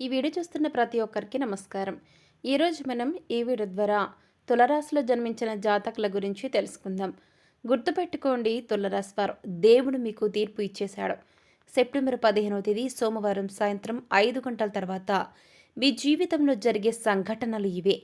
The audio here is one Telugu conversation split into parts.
ఈ వీడియో చూస్తున్న ప్రతి ఒక్కరికి నమస్కారం. ఈరోజు మనం ఈ వీడియో ద్వారా తులరాశిలో జన్మించిన జాతకుల గురించి తెలుసుకుందాం. గుర్తుపెట్టుకోండి తులరాశి వారు దేవుడు మీకు తీర్పు ఇచ్చేశాడు. సెప్టెంబర్ పదిహేనవ తేదీ సోమవారం సాయంత్రం ఐదు గంటల తర్వాత మీ జీవితంలో జరిగే సంఘటనలు ఇవే.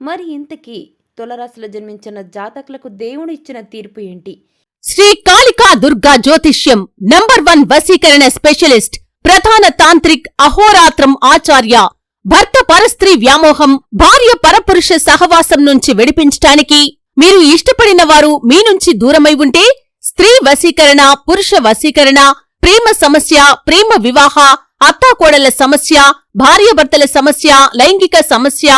మరి ఇంతకీ తులరాశిలో జన్మించిన జాతకులకు దేవుడు ఇచ్చిన తీర్పు ఏంటి? శ్రీ కాళికా దుర్గా జ్యోతిష్యం నంబర్ వన్ వసీకరణ స్పెషలిస్ట్ ప్రధాన తాంత్రిక్ అహోరాత్రం ఆచార్య భర్త పరస్త్రీ వ్యామోహం భార్య పరపురుష సహవాసం నుంచి విడిపించటానికి మీరు ఇష్టపడిన వారు మీ నుంచి దూరమై ఉంటే స్త్రీ వశీకరణ పురుష వశీకరణ ప్రేమ సమస్య ప్రేమ వివాహ అత్తాకోడల సమస్య భార్యాభర్తల సమస్య లైంగిక సమస్య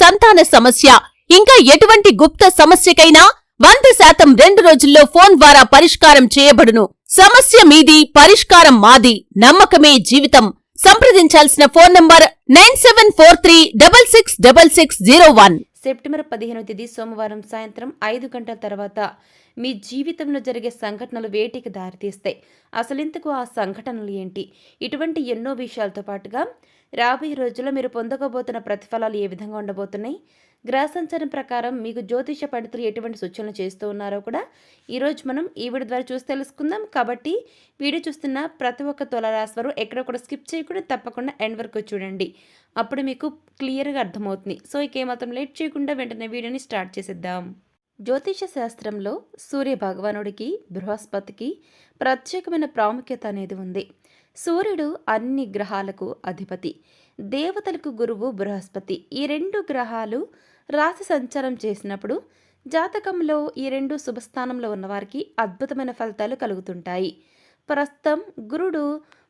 సంతాన సమస్య ఇంకా ఎటువంటి గుప్త సమస్యకైనా వంద శాతం రెండు రోజుల్లో ఫోన్ ద్వారా పరిష్కారం చేయబడును. సమస్య మీది పరిష్కారం మాది. నమ్మకమే జీవితం. సంప్రదించాల్సిన phone number nine seven four three double six double six zero one. September పదిహేనవ తేదీ సోమవారం సాయంత్రం ఐదు గంటల తర్వాత మీ జీవితంలో జరిగే సంఘటనలు వేటికి దారితీస్తాయి? అసలు ఆ సంఘటనలు ఏంటి? ఇటువంటి ఎన్నో విషయాలతో పాటుగా రాబోయే రోజుల్లో మీరు పొందకపోతున్న ప్రతిఫలాలు ఏ విధంగా ఉండబోతున్నాయి? గ్రహ సంచారం ప్రకారం మీకు జ్యోతిష పండితులు ఎటువంటి సూచనలు చేస్తూ ఉన్నారో కూడా ఈరోజు మనం ఈ వీడియో ద్వారా చూసి తెలుసుకుందాం. కాబట్టి వీడియో చూస్తున్న ప్రతి ఒక్క తులరాశివారు ఎక్కడ కూడా స్కిప్ చేయకుండా తప్పకుండా ఎండ్ వరకు చూడండి. అప్పుడు మీకు క్లియర్గా అర్థమవుతుంది. సో ఇకేమాత్రం లేట్ చేయకుండా వెంటనే వీడియోని స్టార్ట్ చేసేద్దాం. జ్యోతిష శాస్త్రంలో సూర్య భగవానుడికి బృహస్పతికి ప్రత్యేకమైన ప్రాముఖ్యత అనేది ఉంది. సూర్యుడు అన్ని గ్రహాలకు అధిపతి. దేవతలకు గురువు బృహస్పతి. ఈ రెండు గ్రహాలు రాశి సంచారం చేసినప్పుడు జాతకంలో ఈ రెండు శుభస్థానంలో ఉన్నవారికి అద్భుతమైన ఫలితాలు కలుగుతుంటాయి. ప్రస్తుతం గురుడు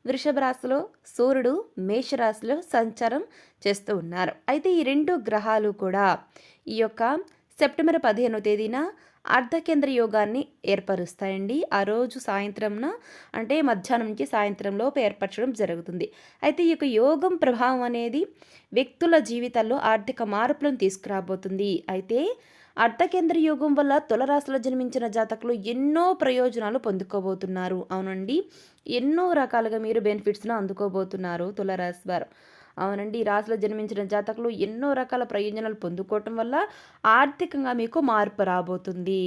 వృషభ రాశిలో సూర్యుడు మేషరాశిలో సంచారం చేస్తూ ఉన్నారు. అయితే ఈ రెండు గ్రహాలు కూడా ఈ యొక్క సెప్టెంబర్ పదిహేనో తేదీన అర్ధకేంద్ర యోగాన్ని ఏర్పరుస్తాయండి. ఆ రోజు సాయంత్రంన అంటే మధ్యాహ్నం నుంచి సాయంత్రంలోపు ఏర్పరచడం జరుగుతుంది. అయితే ఈ యొక్క యోగం ప్రభావం అనేది వ్యక్తుల జీవితాల్లో ఆర్థిక మార్పులను తీసుకురాబోతుంది. అయితే అర్ధకేంద్ర యోగం వల్ల తులరాశిలో జన్మించిన జాతకులు ఎన్నో ప్రయోజనాలు పొందుకోబోతున్నారు. అవునండి. ఎన్నో రకాలుగా మీరు బెనిఫిట్స్ను అందుకోబోతున్నారు తులరాశి వారు. అవునండి. ఈ రాశిలో జన్మించిన జాతకులు ఎన్నో రకాల ప్రయోజనాలు పొందుకోవటం వల్ల ఆర్థికంగా మీకు మార్పు రాబోతుంది.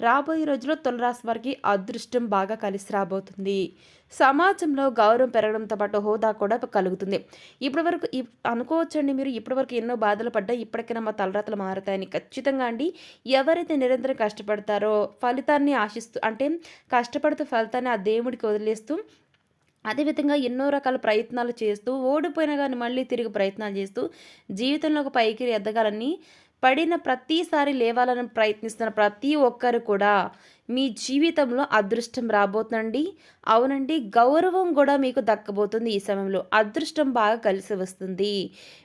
రాబోయే రోజుల్లో తులరాశి వారికి అదృష్టం బాగా కలిసి రాబోతుంది. సమాజంలో గౌరవం పెరగడంతో పాటు హోదా కూడా కలుగుతుంది. ఇప్పటి వరకు అనుకోవచ్చండి మీరు ఇప్పటి వరకు ఎన్నో బాధలు పడ్డా ఇప్పటికైనా మా తలరాతలు మారుతాయని ఖచ్చితంగా అండి. ఎవరైతే నిరంతరం కష్టపడతారో ఫలితాన్ని ఆశిస్తూ అంటే కష్టపడుతూ ఫలితాన్ని ఆ దేవుడికి వదిలేస్తూ అదేవిధంగా ఎన్నో రకాల ప్రయత్నాలు చేస్తూ ఓడిపోయినా కానీ మళ్ళీ తిరిగి ప్రయత్నాలు చేస్తూ జీవితంలో ఒక పైకి ఎదగాలని పడిన ప్రతిసారి లేవాలని ప్రయత్నిస్తున్న ప్రతి ఒక్కరు కూడా మీ జీవితంలో అదృష్టం రాబోతుందండి. అవునండి గౌరవం కూడా మీకు దక్కబోతుంది ఈ సమయంలో. అదృష్టం బాగా కలిసి వస్తుంది.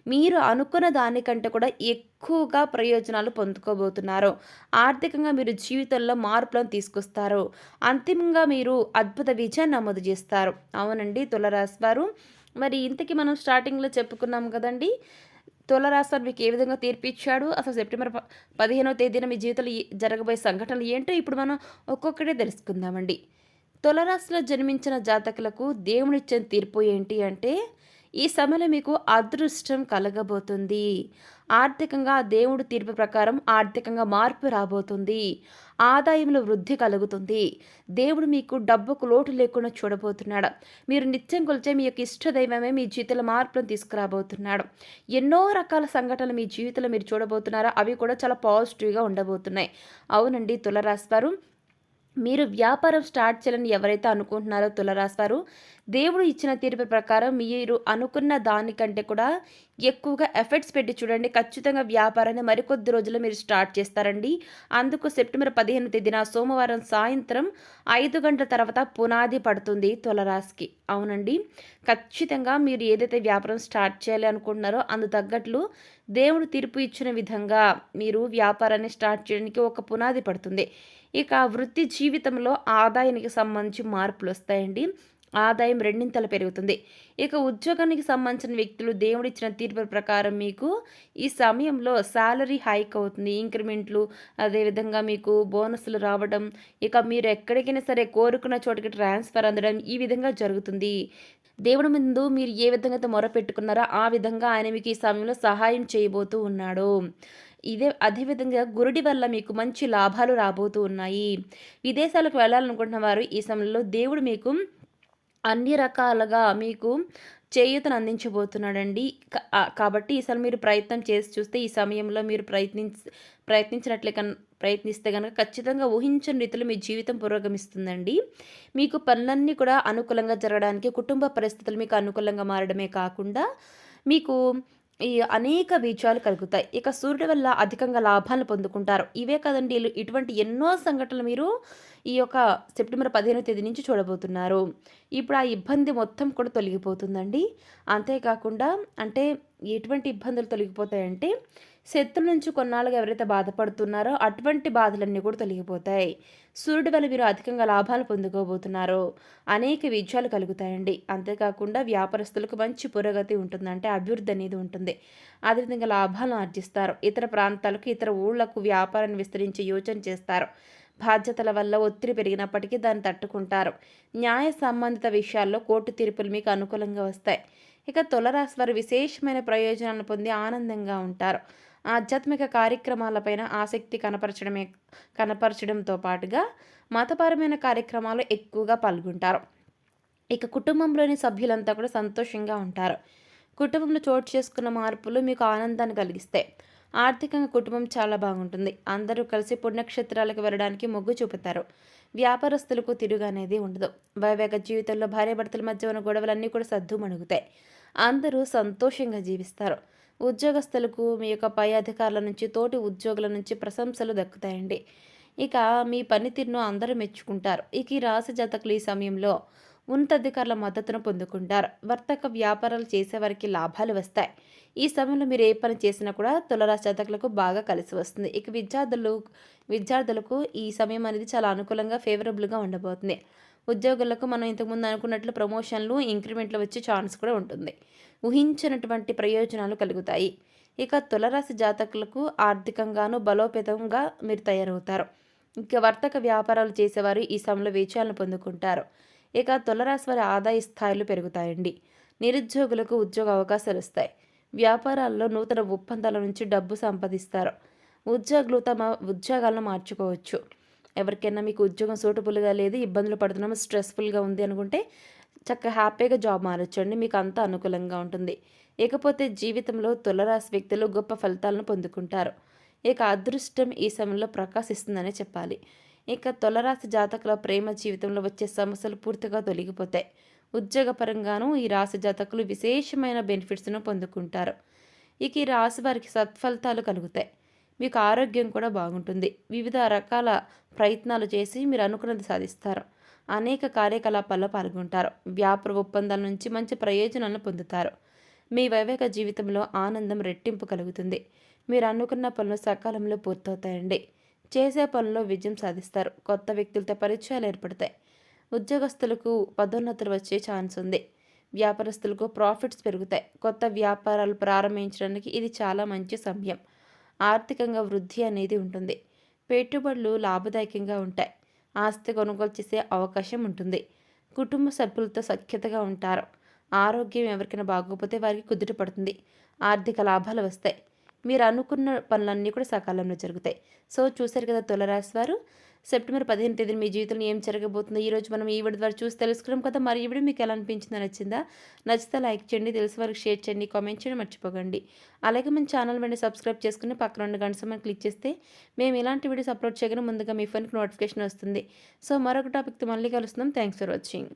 మీరు అనుకున్న దానికంటే కూడా ఎక్కువగా ప్రయోజనాలు పొందుకోబోతున్నారు. ఆర్థికంగా మీరు జీవితంలో మార్పులను తీసుకొస్తారు. అంతిమంగా మీరు అద్భుత విజయాన్ని నమోదు చేస్తారు. అవునండి తులరాశి వారు. మరి ఇంతకీ మనం స్టార్టింగ్లో చెప్పుకున్నాం కదండి తులరాశి మీకు ఏ విధంగా తీర్పిచ్చాడు? అసలు సెప్టెంబర్ పదిహేనవ తేదీన మీ జీవితంలో జరగబోయే సంఘటనలు ఏంటో ఇప్పుడు మనం ఒక్కొక్కటే తెలుసుకుందామండి. తులరాశిలో జన్మించిన జాతకులకు దేవునిచ్చిన తీర్పు ఏంటి అంటే ఈ సమయంలో మీకు అదృష్టం కలగబోతుంది. ఆర్థికంగా దేవుడు తీర్పు ప్రకారం ఆర్థికంగా మార్పు రాబోతుంది. ఆదాయంలో వృద్ధి కలుగుతుంది. దేవుడు మీకు డబ్బుకు లోటు లేకుండా చూడబోతున్నాడు. మీరు నిత్యం కొలిచే మీ యొక్క ఇష్ట దైవమే మీ జీవితంలో మార్పులను తీసుకురాబోతున్నాడు. ఎన్నో రకాల సంఘటనలు మీ జీవితంలో మీరు చూడబోతున్నారో? అవి కూడా చాలా పాజిటివ్గా ఉండబోతున్నాయి. అవునండి తులరాశి వారు. మీరు వ్యాపారం స్టార్ట్ చేయాలని ఎవరైతే అనుకుంటున్నారో తులరాశారు దేవుడు ఇచ్చిన తీర్పు ప్రకారం మీరు అనుకున్న దానికంటే కూడా ఎక్కువగా ఎఫర్ట్స్ పెట్టి చూడండి. ఖచ్చితంగా వ్యాపారాన్ని మరికొద్ది రోజుల్లో మీరు స్టార్ట్ చేస్తారండి. అందుకు సెప్టెంబర్ పదిహేను తేదీన సోమవారం సాయంత్రం ఐదు గంటల తర్వాత పునాది పడుతుంది తులరాశికి. అవునండి. ఖచ్చితంగా మీరు ఏదైతే వ్యాపారం స్టార్ట్ చేయాలి అనుకుంటున్నారో అందు తగ్గట్లు దేవుడు తీర్పు ఇచ్చిన విధంగా మీరు వ్యాపారాన్ని స్టార్ట్ చేయడానికి ఒక పునాది పడుతుంది. ఇక వృత్తి జీవితంలో ఆదాయానికి సంబంధించి మార్పులు వస్తాయండి. ఆదాయం రెండింతలు పెరుగుతుంది. ఇక ఉద్యోగానికి సంబంధించిన వ్యక్తులు దేవుడిచ్చిన తీర్పు ప్రకారం మీకు ఈ సమయంలో శాలరీ హైక్ అవుతుంది. ఇంక్రిమెంట్లు అదేవిధంగా మీకు బోనస్లు రావడం ఇక మీరు ఎక్కడికైనా సరే కోరుకున్న చోటుకి ట్రాన్స్ఫర్ అందడం ఈ విధంగా జరుగుతుంది. దేవుడి ముందు మీరు ఏ విధంగా అయితే మొర పెట్టుకున్నారో ఆ విధంగా ఆయన మీకు ఈ సమయంలో సహాయం చేయబోతూ ఉన్నాడు. ఇదే అదేవిధంగా గురుడి వల్ల మీకు మంచి లాభాలు రాబోతూ ఉన్నాయి. విదేశాలకు వెళ్ళాలనుకుంటున్న వారు ఈ సమయంలో దేవుడు మీకు అన్ని రకాలుగా మీకు చేయూతను అందించబోతున్నాడండి. కాబట్టి ఈసారి మీరు ప్రయత్నం చేసి చూస్తే ఈ సమయంలో మీరు ప్రయత్నించి ప్రయత్నించినట్లే కన్ ప్రయత్నిస్తే కనుక ఖచ్చితంగా ఊహించని రీతిలో మీ జీవితం పురోగమిస్తుందండి. మీకు పనులన్నీ కూడా అనుకూలంగా జరగడానికి కుటుంబ పరిస్థితులు మీకు అనుకూలంగా మారడమే కాకుండా మీకు ఈ అనేక విజయాలు కలుగుతాయి. ఇక సూర్యుడి వల్ల అధికంగా లాభాలను పొందుకుంటారు. ఇవే కదండి ఇటువంటి ఎన్నో సంఘటనలు మీరు ఈ యొక్క సెప్టెంబర్ పదిహేను తేదీ నుంచి చూడబోతున్నారు. ఇప్పుడు ఆ ఇబ్బంది మొత్తం కూడా తొలగిపోతుందండి. అంతేకాకుండా అంటే ఎటువంటి ఇబ్బందులు తొలగిపోతాయంటే శత్రుల నుంచి కొన్నాళ్ళుగా ఎవరైతే బాధపడుతున్నారో అటువంటి బాధలన్నీ కూడా తొలగిపోతాయి. సూర్యుడి వల్ల మీరు అధికంగా లాభాలు పొందుకోబోతున్నారు. అనేక విజయాలు కలుగుతాయండి. అంతేకాకుండా వ్యాపారస్తులకు మంచి పురోగతి ఉంటుంది అంటే అభివృద్ధి అనేది ఉంటుంది. అదేవిధంగా లాభాలను ఆర్జిస్తారు. ఇతర ప్రాంతాలకు ఇతర ఊళ్ళకు వ్యాపారాన్ని విస్తరించే యోచన చేస్తారు. బాధ్యతల వల్ల ఒత్తిడి పెరిగినప్పటికీ దాన్ని తట్టుకుంటారు. న్యాయ సంబంధిత విషయాల్లో కోర్టు తీర్పులు మీకు అనుకూలంగా వస్తాయి. ఇక తులరాశి వారు విశేషమైన ప్రయోజనాలను పొంది ఆనందంగా ఉంటారు. ఆధ్యాత్మిక కార్యక్రమాలపైన ఆసక్తి కనపరచడమే కనపరచడంతో పాటుగా మతపరమైన కార్యక్రమాలు ఎక్కువగా పాల్గొంటారు. ఇక కుటుంబంలోని సభ్యులంతా కూడా సంతోషంగా ఉంటారు. కుటుంబంలో చోటు చేసుకున్న మార్పులు మీకు ఆనందాన్ని కలిగిస్తాయి. ఆర్థికంగా కుటుంబం చాలా బాగుంటుంది. అందరూ కలిసి పుణ్యక్షేత్రాలకు వెళ్ళడానికి మొగ్గు చూపుతారు. వ్యాపారస్తులకు తిరుగు అనేది ఉండదు. వైవేక జీవితంలో భార్యాభర్తల మధ్య ఉన్న గొడవలన్నీ కూడా సర్దు మణుగుతాయి అందరూ సంతోషంగా జీవిస్తారు. ఉద్యోగస్తులకు మీ యొక్క పై అధికారుల నుంచి తోటి ఉద్యోగుల నుంచి ప్రశంసలు దక్కుతాయండి. ఇక మీ పనితీరును అందరూ మెచ్చుకుంటారు. ఇక ఈ రాశి జాతకులు ఈ సమయంలో ఉన్నతాధికారుల మద్దతును పొందుకుంటారు. వర్తక వ్యాపారాలు చేసేవారికి లాభాలు వస్తాయి. ఈ సమయంలో మీరు ఏ పని చేసినా కూడా తులరాశి జాతకులకు బాగా కలిసి వస్తుంది. ఇక విద్యార్థులు విద్యార్థులకు ఈ సమయం అనేది చాలా అనుకూలంగా ఫేవరబుల్గా ఉండబోతుంది. ఉద్యోగులకు మనం ఇంతకుముందు అనుకున్నట్లు ప్రమోషన్లు ఇంక్రిమెంట్లు వచ్చే ఛాన్స్ కూడా ఉంటుంది. ఊహించినటువంటి ప్రయోజనాలు కలుగుతాయి. ఇక తులరాశి జాతకులకు ఆర్థికంగాను బలోపేతంగా మీరు తయారవుతారు. ఇక వర్తక వ్యాపారాలు చేసేవారు ఈ సమయంలో విజయాలను పొందుకుంటారు. ఇక తులరాశి వారి ఆదాయ స్థాయిలు పెరుగుతాయండి. నిరుద్యోగులకు ఉద్యోగ అవకాశాలు వస్తాయి. వ్యాపారాల్లో నూతన ఒప్పందాల నుంచి డబ్బు సంపాదిస్తారు. ఉద్యోగులు తమ ఉద్యోగాలను మార్చుకోవచ్చు. ఎవరికైనా మీకు ఉద్యోగం సూటబుల్గా లేదు ఇబ్బందులు పడుతున్నాము స్ట్రెస్ఫుల్గా ఉంది అనుకుంటే చక్కగా హ్యాపీగా జాబ్ మారొచ్చండి. మీకు అంతా అనుకూలంగా ఉంటుంది. ఇకపోతే జీవితంలో తులరాశి వ్యక్తులు గొప్ప ఫలితాలను పొందుకుంటారు. ఇక అదృష్టం ఈ సమయంలో ప్రకాశిస్తుందనే చెప్పాలి. ఇక తులరాశి జాతకుల ప్రేమ జీవితంలో వచ్చే సమస్యలు పూర్తిగా తొలగిపోతాయి. ఉద్యోగపరంగానూ ఈ రాశి జాతకులు విశేషమైన బెనిఫిట్స్ను పొందుకుంటారు. ఇక ఈ రాశి వారికి సత్ఫలితాలు కలుగుతాయి. మీకు ఆరోగ్యం కూడా బాగుంటుంది. వివిధ రకాల ప్రయత్నాలు చేసి మీరు అనుకున్నది సాధిస్తారు. అనేక కార్యకలాపాల్లో పాల్గొంటారు. వ్యాపార ఒప్పందాల నుంచి మంచి ప్రయోజనాలను పొందుతారు. మీ వైవేక జీవితంలో ఆనందం రెట్టింపు కలుగుతుంది. మీరు అనుకున్న పనులు సకాలంలో పూర్తవుతాయండి. చేసే పనుల్లో విజయం సాధిస్తారు. కొత్త వ్యక్తులతో పరిచయాలు ఏర్పడతాయి. ఉద్యోగస్తులకు పదోన్నతులు వచ్చే ఛాన్స్ ఉంది. వ్యాపారస్తులకు ప్రాఫిట్స్ పెరుగుతాయి. కొత్త వ్యాపారాలు ప్రారంభించడానికి ఇది చాలా మంచి సమయం. ఆర్థికంగా వృద్ధి అనేది ఉంటుంది. పెట్టుబడులు లాభదాయకంగా ఉంటాయి. ఆస్తి కొనుగోలు చేసే అవకాశం ఉంటుంది. కుటుంబ సభ్యులతో సఖ్యతగా ఉంటారు. ఆరోగ్యం ఎవరికైనా బాగోకపోతే వారికి కుదుట పడుతుంది. ఆర్థిక లాభాలు వస్తాయి. మీరు అనుకున్న పనులన్నీ కూడా సకాలంలో జరుగుతాయి. సో చూశారు కదా తులరాశి వారు. సెప్టెంబర్ పదిహేను తేదీన మీ జీవితంలో ఏం జరగబోతుందో? ఈరోజు మనం ఈ వీడియో ద్వారా చూసి తెలుసుకున్నాం కదా. మరి ఈ మీకు ఎలా అనిపించిందో నచ్చిందా? నచ్చితే లైక్ చేయండి తెలిసి వారికి షేర్ చేయండి కామెంట్ చేయండి మర్చిపోకండి. అలాగే మన ఛానల్ వెంటనే సబ్స్క్రైబ్ చేసుకుని పక్కన ఉన్న గంట సమయం క్లిక్ చేస్తే మేము ఇలాంటి వీడియోస్ అప్లోడ్ చేయగానే ముందుగా మీ ఫోన్కి నోటిఫికేషన్ వస్తుంది. సో మరొక టాపిక్తో మళ్ళీ కలుస్తున్నాం. Thanks for watching.